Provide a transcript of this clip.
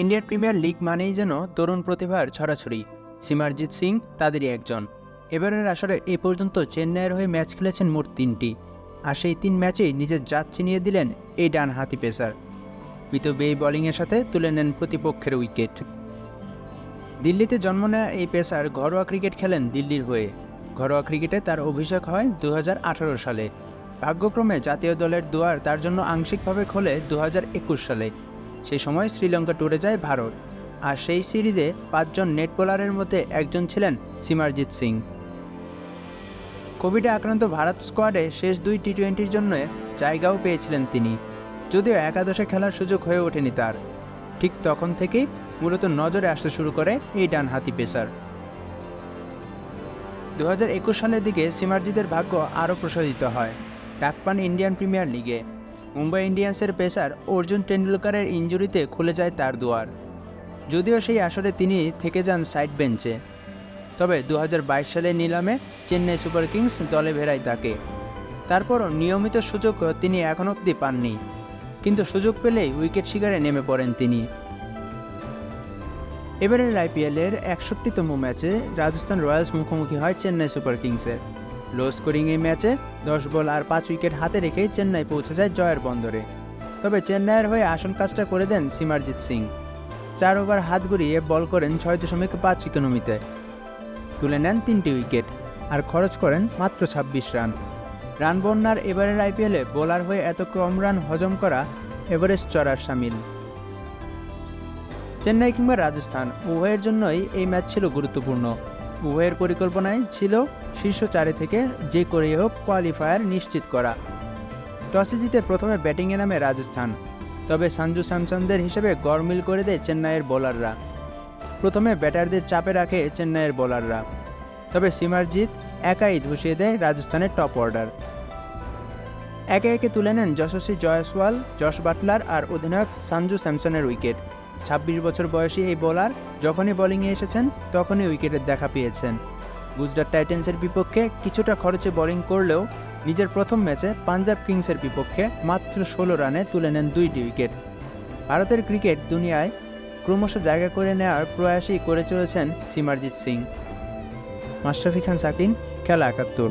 Indian premier league মানেই যেন তরুণ প্রতিভার ছড়াছড়ি। সিমারজিৎ সিং তাদেরই একজন। এবারের আসরে এ পর্যন্ত চেন্নাইয়ের হয়ে ম্যাচ খেলেছেন মোট তিনটি। আর সেই তিন ম্যাচেই নিজের জাত চিনিয়ে দিলেন এই ডান হাতি পেসার। এই বোলিংয়ের সাথে তুলে নেন প্রতিপক্ষের উইকেট। দিল্লিতে জন্ম নেওয়া এই পেসার ঘরোয়া ক্রিকেট খেলেন দিল্লির হয়ে। ঘরোয়া ক্রিকেটে তার অভিষেক হয় দু হাজার আঠারো সালে। ভাগ্যক্রমে জাতীয় দলের দুয়ার তার জন্য আংশিকভাবে খোলে দু হাজার একুশ সালে। সেই সময় শ্রীলঙ্কা টুরে যায় ভারত। আর সেই সিরিজে পাঁচজন নেট বোলারের মধ্যে একজন ছিলেন সিমারজিৎ সিং। কোভিডে আক্রান্ত ভারত স্কোয়াডে শেষ দুই টি টোয়েন্টির জন্য জায়গাও পেয়েছিলেন তিনি। যদিও একাদশে খেলার সুযোগ হয়ে ওঠেনি তার। ঠিক তখন থেকেই মূলত নজরে আসতে শুরু করে এই ডান হাতি পেসার। দু হাজার একুশ সালের দিকে সিমারজিতের ভাগ্য আরও প্রসারিত হয়। ডাক পান ইন্ডিয়ান প্রিমিয়ার লিগে। মুম্বাই ইন্ডিয়ান্সের পেসার অর্জুন টেন্ডুলকারের ইঞ্জুরিতে খুলে যায় তার দুয়ার। যদিও সেই আসরে তিনি থেকে যান সাইড বেঞ্চে। তবে দু হাজার বাইশ সালের নিলামে চেন্নাই সুপার কিংস দলে ভেড়ায় তাকে। তারপরও নিয়মিত সুযোগ তিনি এখন অবধি পাননি। কিন্তু সুযোগ পেলেই উইকেট শিকারে নেমে পড়েন তিনি। এবারের আইপিএলের একষট্টিতম ম্যাচে রাজস্থান রয়্যালস মুখোমুখি হয় চেন্নাই সুপার কিংসের। লো স্কোরিং এই ম্যাচে দশ বল আর পাঁচ উইকেট হাতে রেখেই চেন্নাই পৌঁছে যায় জয়ের বন্দরে। তবে চেন্নাইয়ের হয়ে আসল কাজটা করে দেন সিমারজিৎ সিং। চার ওভার হাত ঘুরিয়ে বল করেন ছয় দশমিক পাঁচ ইকোনমিতে তুলে নেন তিনটি উইকেট আর খরচ করেন মাত্র ছাব্বিশ রান। রান বন্যার এবারের আইপিএলে বোলার হয়ে এত কম রান হজম করা এভারেস্ট চড়ার সামিল। চেন্নাই কিংবা রাজস্থান, উভয়ের জন্যই এই ম্যাচ ছিল গুরুত্বপূর্ণ। উভয়ের পরিকল্পনায় ছিল শীর্ষ চারে থেকে যে করেই হোক কোয়ালিফায়ার নিশ্চিত করা। টসে জিতে প্রথমে ব্যাটিংয়ে নামে রাজস্থান, তবে সঞ্জু স্যামসনদের হিসেবে গড়মিল করে দেয় চেন্নাইয়ের বোলাররা। প্রথমে ব্যাটারদের চাপে রাখে চেন্নাইয়ের বোলাররা, তবে সিমারজিৎ একাই ধসিয়ে দেয় রাজস্থানের টপ অর্ডার। একে একে তুলে নেন যশস্বী জয়সওয়াল, যশ বাটলার আর অধিনায়ক সঞ্জু স্যামসনের উইকেট। ছাব্বিশ বছর বয়সী এই বোলার যখনই বোলিংয়ে এসেছেন, তখনই উইকেটের দেখা পেয়েছেন। গুজরাট টাইটেন্সের বিপক্ষে কিছুটা খরচে বোলিং করলেও নিজের প্রথম ম্যাচে পাঞ্জাব কিংসের বিপক্ষে মাত্র ষোলো রানে তুলে নেন দুইটি উইকেট ভারতের ক্রিকেট দুনিয়ায় ক্রমশ জায়গা করে নেওয়ার প্রয়াসই করে চলেছেন সিমারজিৎ সিং মাশরাফি খান, সাকিন, খেলা একাত্তর।